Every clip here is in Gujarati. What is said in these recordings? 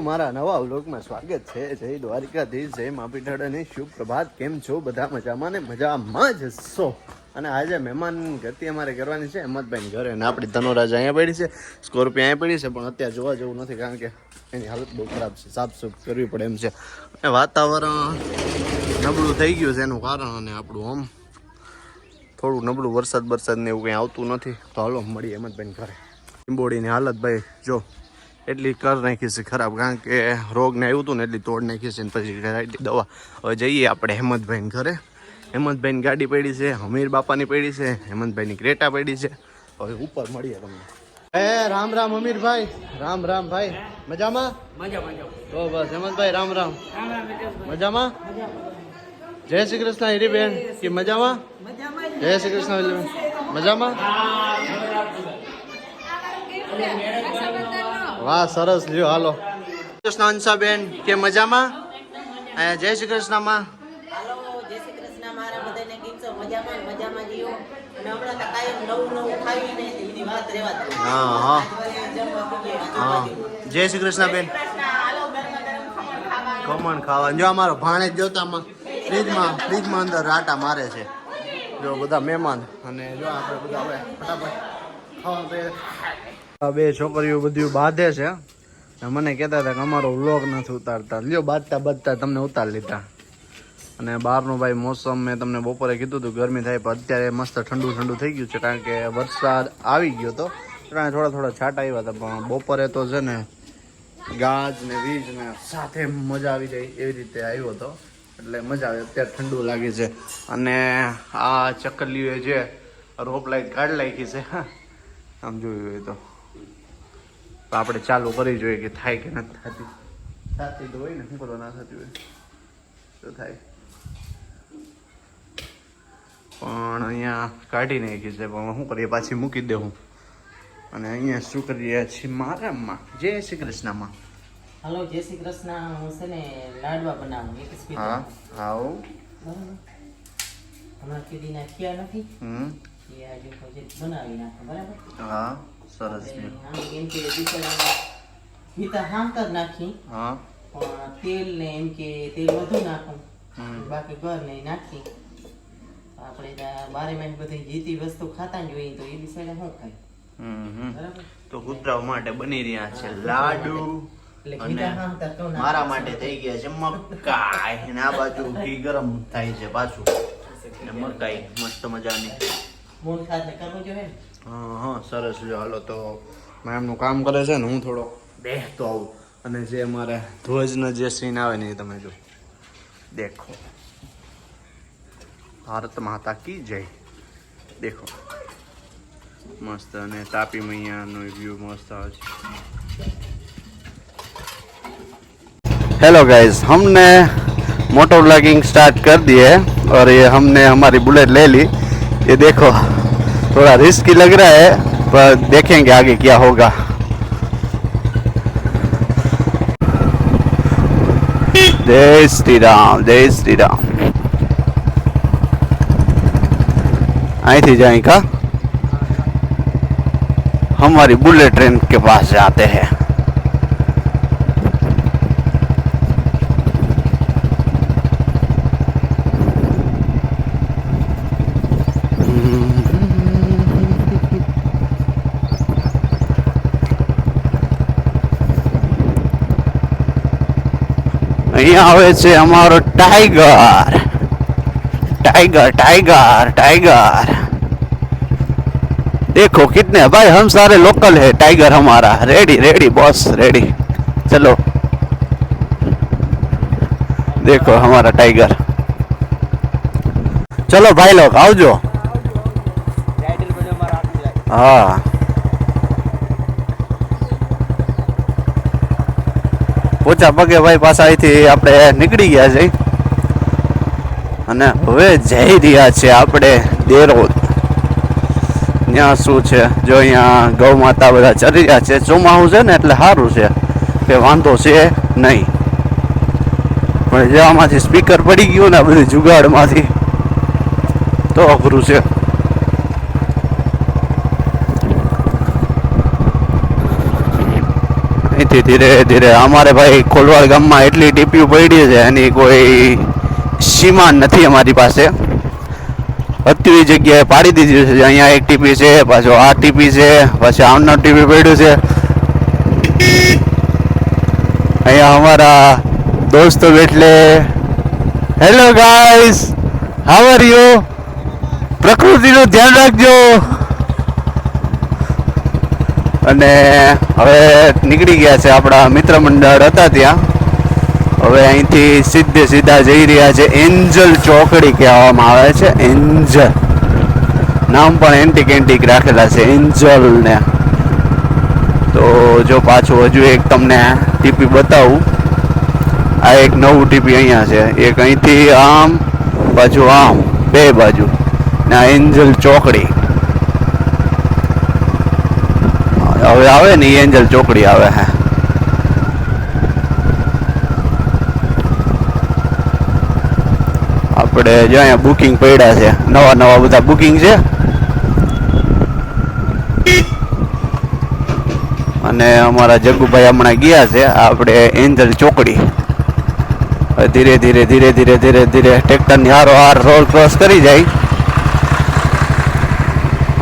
મારા નવા વ્લોગમાં સ્વાગત છે. જય દ્વારિકાધીશ, જય માપીઠાડ અને શુભ પ્રભાત. કેમ છો? બધા મજામાં ને? મજામાં જ છો. અને આજે મહેમાન ગતિ અમારે કરવાની છે હેમંતભાઈ ઘરે. અને આપણી ધનોરાજ અહીંયા પડી છે. સ્કોર્પિયો અહીંયા પડી છે, પણ અત્યારે જોવા જેવું નથી, કારણ કે એની હાલત બહુ ખરાબ છે. સાફ સુફ કરવી પડે એમ છે. અને વાતાવરણ નબળું થઈ ગયું છે, એનું કારણ અને આપણું આમ થોડું નબળું વરસાદ વરસાદ ને એવું કંઈ આવતું નથી. તો હાલો મળીએ હેમંતભાઈ ઘરે. લીંબોડીની હાલત ભાઈ, જો. એટલી કર નાખી છે ખરાબ કારણ કે રોગ ને આવ્યું હતું ને એટલી તોડ નાખી છે ને પછી કરાવી દવા. હવે જઈએ આપણે હેમંતભાઈ ઘરે. હેમંતભાઈની ગાડી પડી છે હમીર બાપાની પડી છે હેમંતભાઈની ક્રેટા પડી છે. હવે ઉપર મળીએ તમને. હે રામ રામ અમીરભાઈ રામ રામ ભાઈ. મજામાં? મજા મજા. તો બસ હેમંતભાઈ રામ રામ. મજામાં? જય શ્રી કૃષ્ણ હીરીબેન. કે મજામાં? જય શ્રી કૃષ્ણ મજામાં? વાહ સરસ લ્યો હાલો. કૃષ્ણ અંશાબેન કે મજામાં? જય શ્રી કૃષ્ણ હા જય શ્રી કૃષ્ણ. બેન. ખમણ ખાવા જો અમારો ભાણે જોતામાં ફ્રીજમાં ફ્રીજમાં અંદર રાટા મારે છે. જો બધા મહેમાન. અને જો આપણે બધા હવે ફટાફટ ખાવા બે છોકરીઓ બધું બાંધે છે. મને કહેતા હતા કે અમારો વ્લોગ નથી ઉતારતા. લ્યો, બાંધતા બાંધતા તમને ઉતાર લીધા. અને બહારનું ભાઈ મોસમ, મેં તમને બપોરે કીધું હતું, ગરમી થાય, પણ અત્યારે મસ્ત ઠંડુ ઠંડુ થઈ ગયું છે, કારણ કે વરસાદ આવી ગયો હતો ત્યાં થોડા થોડા છાંટા આવ્યા હતા, પણ બપોરે તો છે ને ગાજ ને વીજ ને સાથે મજા આવી જાય એવી રીતે આવ્યો હતો. એટલે મજા આવે, અત્યારે ઠંડુ લાગે છે. અને આ ચકલીઓએ જે રોપ લાઈટ કાઢ નાખી છે આમ જોયું હોય તો. તો આપણે ચાલુ કરી જોઈએ કે થાય કે નથી થતી. થતી તો હોય ને શું કરવા ના થતી હોય. તો થાય. પણ અહીંયા કાઢી નાખી છે પણ શું કરીએ પાછી મૂકી દેવું અને અહીંયા શું કરીએ છીએ મારામાં જય શ્રી કૃષ્ણમાં. હલો જય શ્રી કૃષ્ણ હું છે ને લાડવા બનાવું એક સ્પીડ હા આવો. હમણાં કીધી નાખ્યા નથી. હમ. પછી બનાવી નાખો બરાબર? હા સરસ છે. એટલે આમ એમ કે બિચારા પિતા હાંકર નાખી. હા. પણ તેલ ને એમ કે તેલ વધુ નાખું. બાકી ઘર ને નાખી. આપણે બારે મહિને બધી જીતી વસ્તુ ખાતા જ જોઈએ તો એ બિચારા શું ખાય? હમ હમ. બરાબર? તો કૂતરાઓ માટે બની રહ્યા છે લાડુ મારા માટે થઈ ગયા છે મકાઈ. અને આ બાજુ ઘી ગરમ થાય છે પાછું. મકાઈ મસ્ત મજાની. મૂળ ખાત ને કરવું જોઈએ ને હા હા સરસ જો હાલો તો મેમનું કામ કરે છે ને હું થોડો બેસતો આવું અને જે અમારે ધ્વજનો જે સીન આવે ને એ તમે જો દેખો ભારત માતા કી જય દેખો મસ્ત અને તાપી મૈયાનો વ્યૂ મસ્ત આવે છે हेलो गाइस हमने मोटर ब्लॉगिंग स्टार्ट कर दिए है और ये हमने हमारी बुलेट ले ली ये देखो थोड़ा रिस्क ही लग रहा है, पर देखेंगे आगे क्या होगा। जय श्री राम, जय श्री राम। आई थी जाए का? हमारी बुलेट ट्रेन के पास जाते हैं। અહીંયા આવે છે અમારો ટાઈગર टाइगर टाइगर टाइगर देखो कितने भाई हम सारे लोकल है टाइगर हमारा रेडी रेडी बॉस रेडी चलो देखो हमारा टाइगर चलो भाई लोग आओ जो हाँ પોચા પગે ભાઈ પાછા અહીંથી આપણે નીકળી ગયા છે. અને હવે જઈ રહ્યા છે આપણે દેરોદ. ત્યાં શું છે? જો અહીંયા ગૌ માતા બધા ચરી રહ્યા છે. ચોમાહું છે ને એટલે સારું છે. કે વાંધો છે નહીં. પણ જેવામાંથી સ્પીકર પડી ગયું ને બધું જુગાડમાંથી, તો અઘરું છે. અહીંથી ધીરે ધીરે અમારે ભાઈ કોલવાડ ગામમાં એટલી ટીપીઓ પડી છે, એની કોઈ સીમા નથી અમારી પાસે. અત્યુ જગ્યાએ પાડી દીધી છે, અહીંયા એક ટીપી છે, પાછો આ ટીપી છે, પાછું આમનો ટીપી પડ્યું છે. અહીંયા અમારા દોસ્તો એટલે હેલો ગાઈસ આર યુ પ્રકૃતિનું ધ્યાન રાખજો. અને હવે નીકળી ગયા છે આપણા મિત્ર મંડળ હતા ત્યાં. હવે અહીંથી સીધે સીધા જઈ રહ્યા છે. એન્જલ ચોકડી કહેવામાં આવે છે. એન્જલ. નામ પણ એન્ટિક એન્ટિક રાખેલા છે. એન્જલ ને તો જો પાછું હજુ એક તમને ટીપી બતાવું. આ એક નવું ટીપી અહીંયા છે. એક અહીંથી આમ બાજુ આમ, બે બાજુ. ને આ એન્જલ ચોકડી હવે આવે ને એન્જલ ચોકડી આવે, હે. આપણે જો અહીંયા બુકિંગ પડ્યા છે. નવા નવા બધા બુકિંગ છે. અને અમારા જગ્ગુભાઈ હમણાં ગયા છે, આપણે એન્જલ ચોકડી. ધીરે ધીરે ધીરે ધીરે ધીરે ધીરે ટ્રેક્ટરની હારો હાર રોડ ક્રોસ કરી જાય.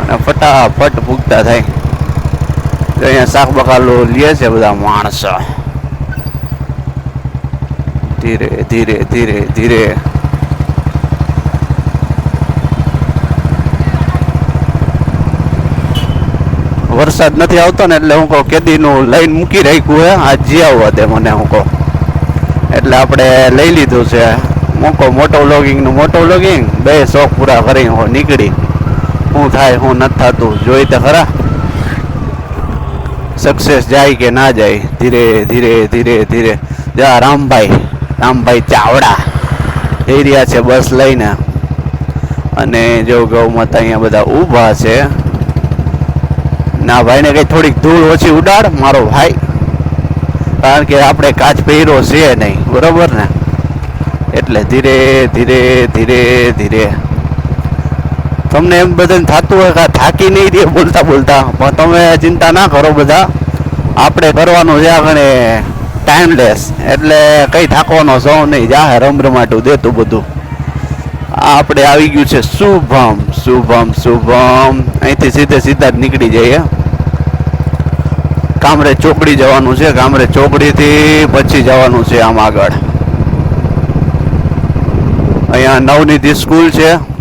અને ફટાફટ ભૂગતા થાય. તો અહીંયા શાક બકાલો લે છે બધા માણસો. ધીરે ધીરે ધીરે ધીરે. વરસાદ નથી આવતો ને એટલે હું કહું, કેદીનું લાઈન મૂકી રાખ્યું હે. આ જી આવવા દે મને, હું કહું. એટલે આપણે લઈ લીધું છે. મૂકો મોટો વ્લોગિંગનું મોટો વ્લોગિંગ બે શોખ પૂરા કરી હું નીકળી. શું થાય શું નથી થતું. જોઈ તો ખરા. સક્સેસ જાય કે ના જાય, ધીરે ધીરે ધીરે ધીરે. જા, રામભાઈ રામભાઈ ચાવડા. જઈ રહ્યા છે બસ લઈને. અને જો ગૌમાતા અહીંયા બધા ઊભા છે. ના, ભાઈને કંઈ થોડીક ધૂળ ઓછી ઉડાડ, મારો ભાઈ. કારણ કે આપણે કાચ પહેર્યો છે નહીં, બરોબર ને? એટલે ધીરે ધીરે ધીરે ધીરે. તમને એમ બધાને થતું હોય કે થાકી નહીં દે બોલતા બોલતા. પણ તમે ચિંતા ના કરો બધા. આપણે કરવાનું છે આગળ ટાઈમલેસ એટલે કંઈ થાકવાનો સૌ નહીં. જાહે રમરમાટું દેતું બધું. આપણે આવી ગયું છે શુભમ શુભમ શુભમ. અહીંથી સીધે સીધા જ નીકળી જઈએ. કામરે ચોકડી જવાનું છે. કામરે ચોકડીથી પછી જવાનું છે આમ આગળ. અહીંયા નવનીતિ સ્કૂલ છે.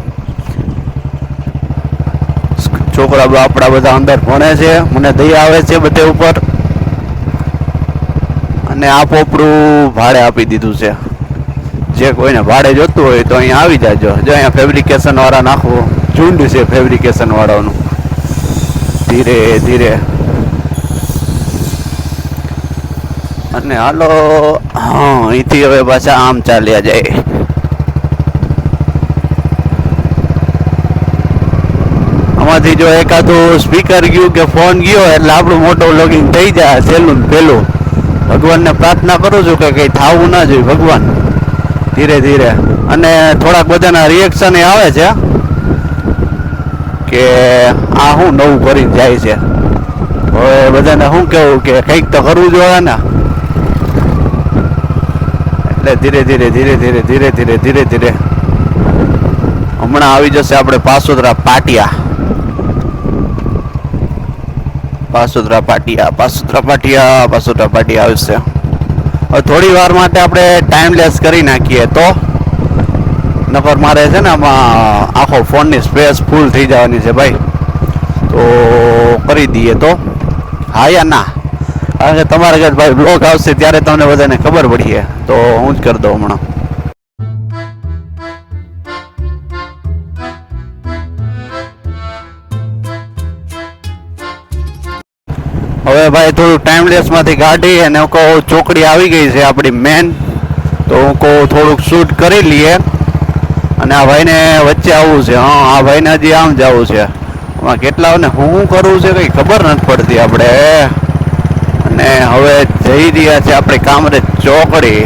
છોકરા આપણા બધા અંદર ભણે છે, મને દયા આવે છે બધે ઉપર. અને આ પોપડું ભાડે આપી દીધું છે. જે કોઈને ભાડે જોતું હોય તો અહીંયા આવી જાજો. જો અહીંયા ફેબ્રિકેશન વાળા નાખવું ઝુંડ છે ફેબ્રિકેશન વાળાનું. ધીરે ધીરે. અને હાલો, હા, અહીંથી હવે પાછા આમ ચાલ્યા જાય. આમાંથી જો એકાદું સ્પીકર ગયું કે ફોન ગયો એટલે આપણું મોટું લોગિંગ થઈ જાય સહેલું પહેલું ભગવાનને પ્રાર્થના કરું છું કે કંઈ થવું ના જોઈએ, ભગવાન. ધીરે ધીરે. અને થોડાક બધાના રિએક્શન એ આવે છે, કે આ શું નવું કરીને જાય છે. હવે બધાને શું કહેવું કે કંઈક તો કરવું જોઈએ ને. એટલે ધીરે ધીરે ધીરે ધીરે ધીરે ધીરે ધીરે ધીરે. હમણાં આવી જશે આપણે પાસોદરા પાટિયા. પાસોદરા પાટિયા પાસોદરા પાટિયા પાસોદરા પાટિયા આવશે. હવે થોડી વાર માટે આપણે ટાઈમલેસ કરી નાખીએ તો. નફર મારે છે ને આમાં આખો ફોનની સ્પેસ ફૂલ થઈ જવાની છે ભાઈ. તો કરી દઈએ તો. હા યા ના. કારણ કે તમારા ઘર ભાઈ બ્લોગ આવશે ત્યારે તમને બધાને ખબર પડીએ. તો હું જ કરી દઉં હમણાં. હવે ભાઈ થોડું ટાઈમલેસમાંથી કાઢી અને હું ચોકડી આવી ગઈ છે આપણી મેન તો હું કહું થોડુંક શૂટ કરી લઈએ. અને આ ભાઈને વચ્ચે આવવું છે. હા, આ ભાઈને હજી આમ જવું છે. આમાં કેટલાઓને હું કરવું છે કંઈ ખબર નથી પડતી આપણે. અને હવે જઈ રહ્યા છે આપણે કામરે ચોકડી.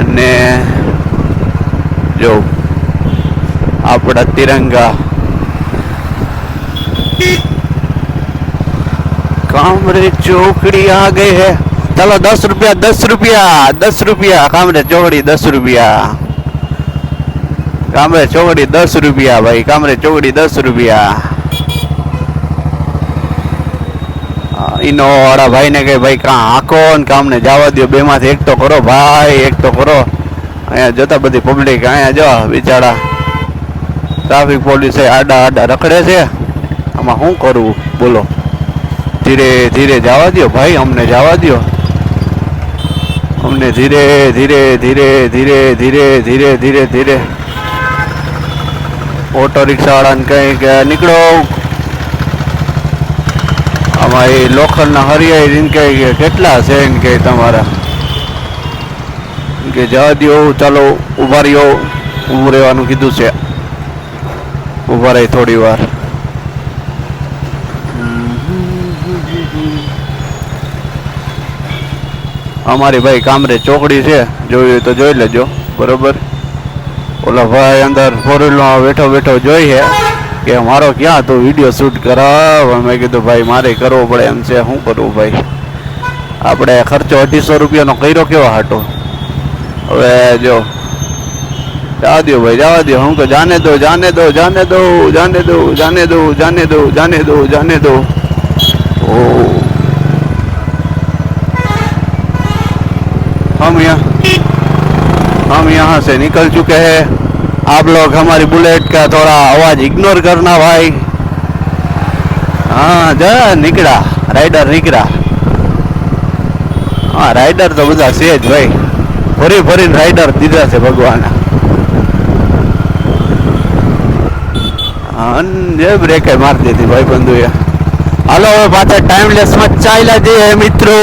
અને જો આપણા તિરંગા કામરે ચોકડી આ ગઈ હે. ચાલો દસ રૂપિયા દસ રૂપિયા દસ રૂપિયા. કામરે ચોકડી દસ રૂપિયા. કામરે ચોકડી દસ રૂપિયા ભાઈ, કામરે ચોકડી દસ રૂપિયા. ઈનોવાળા ભાઈ ને કહે ભાઈ કા આંકો ને કામ ને જવા દો બેમાંથી એક તો કરો ભાઈ, એક તો કરો અહીંયા જોતા બધી પબ્લિક અહીંયા જો બિચારા. ટ્રાફિક પોલીસે આડા આડા રખડે છે. આમાં શું કરવું બોલો. ધીરે ધીરે જવા દો ભાઈ, અમને જવા દો અમને ધીરે ધીરે ધીરે ધીરે ધીરે ધીરે ધીરે ધીરે. ઓટો રિક્ષા વાળાને કહે કે નીકળો. આમાં એ લોખંડના હરિયાઈ કે કેટલા છે એમ કે તમારા. કે જવા દો ચાલો ઊભા રહ્યો. ઊભું રહેવાનું કીધું છે. ઊભા રહી થોડી વાર. અમારી ભાઈ કામરે ચોકડી છે, જોયું હોય તો જોઈ લેજો. બરોબર? ઓલા ભાઈ અંદર ફોર વ્હીલમાં બેઠો બેઠો જોઈએ કે મારો ક્યાં તું વીડિયો શૂટ કરાવ મેં કીધું, ભાઈ, મારે કરવો પડે એમ છે. શું કરવું ભાઈ? આપણે ખર્ચો અઢીસો રૂપિયાનો કર્યો કેવો હાટો? હવે જો, જવા દો ભાઈ, જવા દો હું તો જાને દો જાને દો જાને દો જાને દો જાને દો જાને દો જાને દો જાને દો. ઓ हम यहाँ हम यहाँ से निकल चुके हैं आप लोग हमारी बुलेट का थोड़ा आवाज इग्नोर करना भाई हाँ जा निकला राइडर निकला હા રાઈડર તો બધા છે જ ભાઈ ફરી ફરીને રાઈડર દીધા છે ભગવાને હા જે બ્રેક મારી દીધી ભાઈ બંધુએ હાલો હવે પાછા ટાઈમલેસ માં ચાલ્યા જઈએ મિત્રો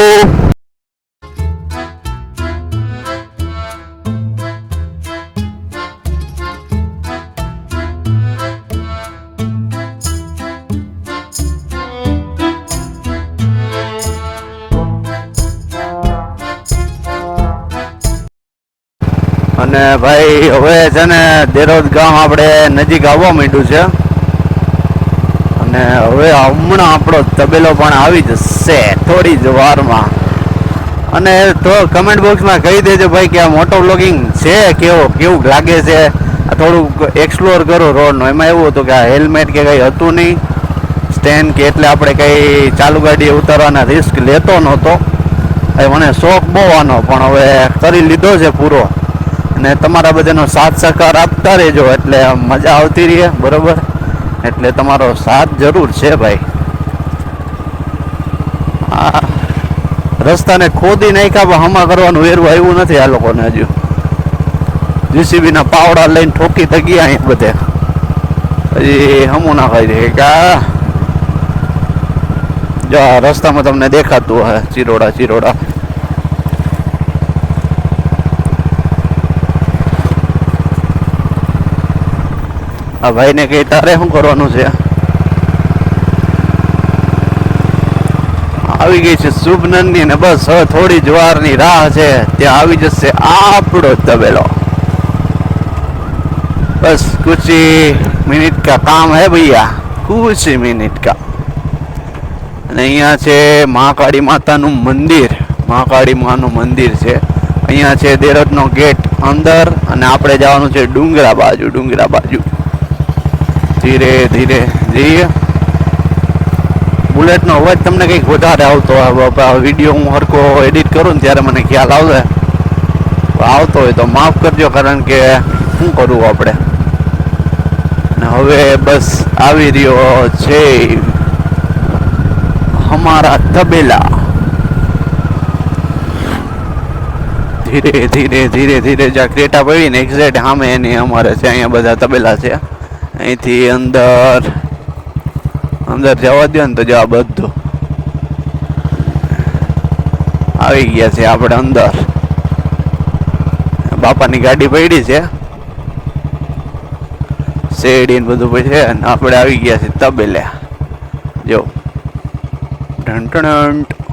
અને ભાઈ, હવે છે ને દેરોજ ગામ આપણે નજીક આવવા માંડ્યું છે. અને હવે હમણાં આપણો તબેલો પણ આવી જશે થોડી જ વારમાં. અને તો કમેન્ટ બોક્સમાં કહી દેજો ભાઈ કે આ મોટો બ્લોગિંગ છે કેવો, કેવું લાગે છે? થોડુંક એક્સપ્લોર કરો રોડનો. એમાં એવું હતું કે આ હેલ્મેટ કે કંઈ હતું નહીં. સ્ટેન્ડ કે એટલે આપણે કંઈ ચાલુ ગાડી ઉતારવાના રિસ્ક લેતો નહોતો. મને શોખ બહુ આનો, પણ હવે કરી લીધો છે પૂરો. અને તમારા બધાનો સાથ સહકાર આપતા રહેજો, એટલે મજા આવતી રહે, બરોબર? એટલે તમારો સાથ જરૂર છે ભાઈ. આ રસ્તાને ખોદી નાખ્યા પણ હમા કરવાનું વેરવું આવ્યું નથી આ લોકોને હજુ. જીસીબી ના પાવડા લઈને ઠોકી તો ગયા અહીં બધે. હજી હમું ના ખાઈ દે કા જો રસ્તામાં તમને દેખાતું હોય, ચિરોડા ચિરોડા. આ ભાઈને કહે, તારે શું કરવાનું છે? આવી ગઈ છે શુભનંદની ને બસ હવે થોડી જ વારની રાહ છે. ત્યાં આવી જશે આપણો તબેલો. બસ કુછ મિનિટ કા કામ હે ભૈયા? કુછ મિનિટ કા. અને અહીંયા છે મહાકાળી માતાનું મંદિર. મહાકાળી માનું મંદિર છે. અહીંયા છે દેરતનો ગેટ અંદર અને આપણે જવાનું છે ડુંગરા બાજુ ડુંગરા બાજુ. ધીરે ધીરે. જઈએ. બુલેટનો અવાજ તમને કંઈક વધારે આવતો વીડિયો હું હરકો એડિટ કરું ને ત્યારે મને ખ્યાલ આવશે. આવતો હોય તો માફ કરજો, કારણ કે શું કરવું આપણે? હવે બસ આવી રહ્યો છે અમારા તબેલા. ધીરે ધીરે ધીરે ધીરે જ્યાં ક્રેટા પડી ને એક્ઝેક્ટ સામે એની અમારે છે, અહીંયા બધા તબેલા છે. અહીંથી અંદર અંદર જવા દો ને તો જવા બધું. આવી ગયા છે આપણે અંદર. બાપાની ગાડી પડી છે. શેરડી ને બધું છે અને આપણે આવી ગયા છે તબેલે. જો. ઢંટણટ